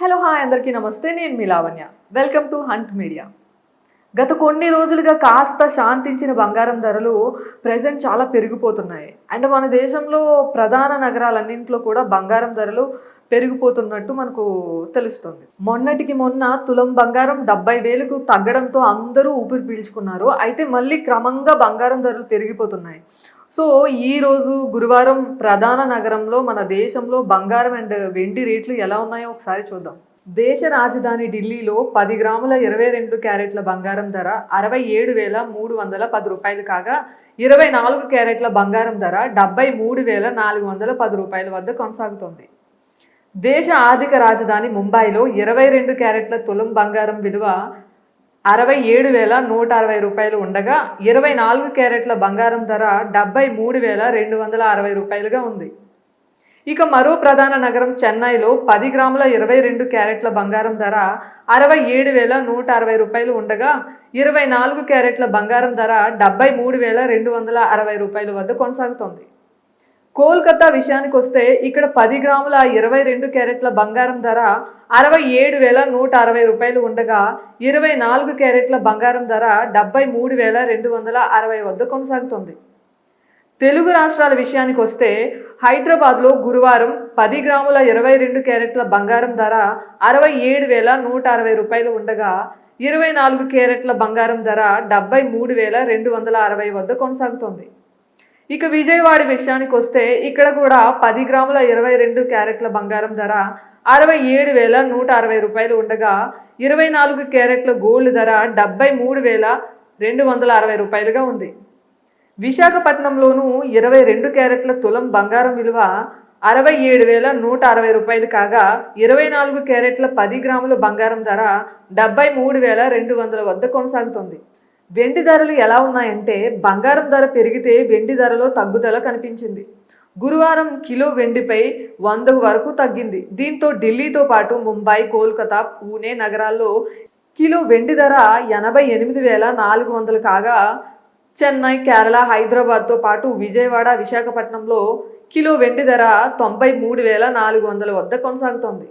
Hello hi అందరికీ నమస్తే నేను మీ Lavanya. Welcome to hunt media గత కొన్ని రోజులుగా కాస్త శాంతించిన బంగారం ధరలు ప్రజెంట్ చాలా పెరిగిపోతున్నాయి. అండ్ మన దేశంలో ప్రధాన నగరాలన్నింటిలో కూడా బంగారం ధరలు పెరిగిపోతున్నట్టు మనకు తెలుస్తుంది. మొన్నటికి మొన్న తులం బంగారం డెబ్బై వేలకు తగ్గడంతో అందరూ ఊపిరి పీల్చుకున్నారు. అయితే మళ్ళీ క్రమంగా బంగారం ధరలు పెరిగిపోతున్నాయి. సో ఈ రోజు గురువారం ప్రధాన నగరంలో మన దేశంలో బంగారం అండ్ వెండి రేట్లు ఎలా ఉన్నాయో ఒకసారి చూద్దాం. దేశ రాజధాని ఢిల్లీలో పది గ్రాముల ఇరవై రెండు క్యారెట్ల బంగారం ధర అరవై ఏడు వేల మూడు వందల పది రూపాయలు కాగా ఇరవై నాలుగు క్యారెట్ల బంగారం ధర డెబ్బై మూడు వేల నాలుగు వందల పది రూపాయల వద్ద కొనసాగుతోంది. దేశ ఆర్థిక రాజధాని ముంబైలో ఇరవై రెండు క్యారెట్ల తులం బంగారం విలువ అరవై ఏడు వేల నూట అరవై రూపాయలు ఉండగా ఇరవై నాలుగు క్యారెట్ల బంగారం ధర డెబ్బై మూడు వేల రెండు వందల అరవై రూపాయలుగా ఉంది. ఇక మరో ప్రధాన నగరం చెన్నైలో పది గ్రాముల ఇరవై రెండు క్యారెట్ల బంగారం ధర అరవై ఏడు వేల నూట అరవై రూపాయలు ఉండగా ఇరవై నాలుగు క్యారెట్ల బంగారం ధర డెబ్బై మూడు వేల రెండు వందల అరవై రూపాయల వద్ద కొనసాగుతోంది. కోల్కతా విషయానికి వస్తే ఇక్కడ పది గ్రాముల ఇరవై రెండు క్యారెట్ల బంగారం ధర అరవై ఏడు వేల నూట అరవై రూపాయలు ఉండగా ఇరవై నాలుగు క్యారెట్ల బంగారం ధర డెబ్బై మూడు వేల రెండు వందల అరవై వద్ద కొనసాగుతుంది. తెలుగు రాష్ట్రాల విషయానికి వస్తే హైదరాబాద్లో గురువారం పది గ్రాముల ఇరవై రెండు క్యారెట్ల బంగారం ధర అరవై ఏడు వేల నూట అరవై రూపాయలు ఉండగా ఇరవై నాలుగు క్యారెట్ల బంగారం ధర డెబ్బై మూడు వేల రెండు వందల అరవై వద్ద కొనసాగుతోంది. ఇక విజయవాడ విషయానికి వస్తే ఇక్కడ కూడా పది గ్రాముల ఇరవై రెండు క్యారెట్ల బంగారం ధర అరవై ఏడు వేల నూట అరవై రూపాయలు ఉండగా ఇరవై నాలుగు క్యారెట్ల గోల్డ్ ధర డెబ్బై మూడు వేల రెండు వందల అరవై రూపాయలుగా ఉంది. విశాఖపట్నంలోనూ ఇరవై రెండు క్యారెట్ల తులం బంగారం విలువ అరవై ఏడు వేల నూట అరవై రూపాయలు కాగా ఇరవై నాలుగు క్యారెట్ల పది గ్రాముల బంగారం ధర డెబ్బై మూడు వేల రెండు వందల వద్ద కొనసాగుతుంది. వెండి ధరలు ఎలా ఉన్నాయంటే బంగారం ధర పెరిగితే వెండి ధరలో తగ్గుదల కనిపించింది. గురువారం కిలో వెండిపై వంద వరకు తగ్గింది. దీంతో ఢిల్లీతో పాటు ముంబై కోల్కతా పూణే నగరాల్లో కిలో వెండి ధర ఎనభై ఎనిమిది వేల నాలుగు వందలు కాగా చెన్నై కేరళ హైదరాబాద్తో పాటు విజయవాడ విశాఖపట్నంలో కిలో వెండి ధర తొంభై మూడు వేల నాలుగు వందల వద్ద కొనసాగుతోంది.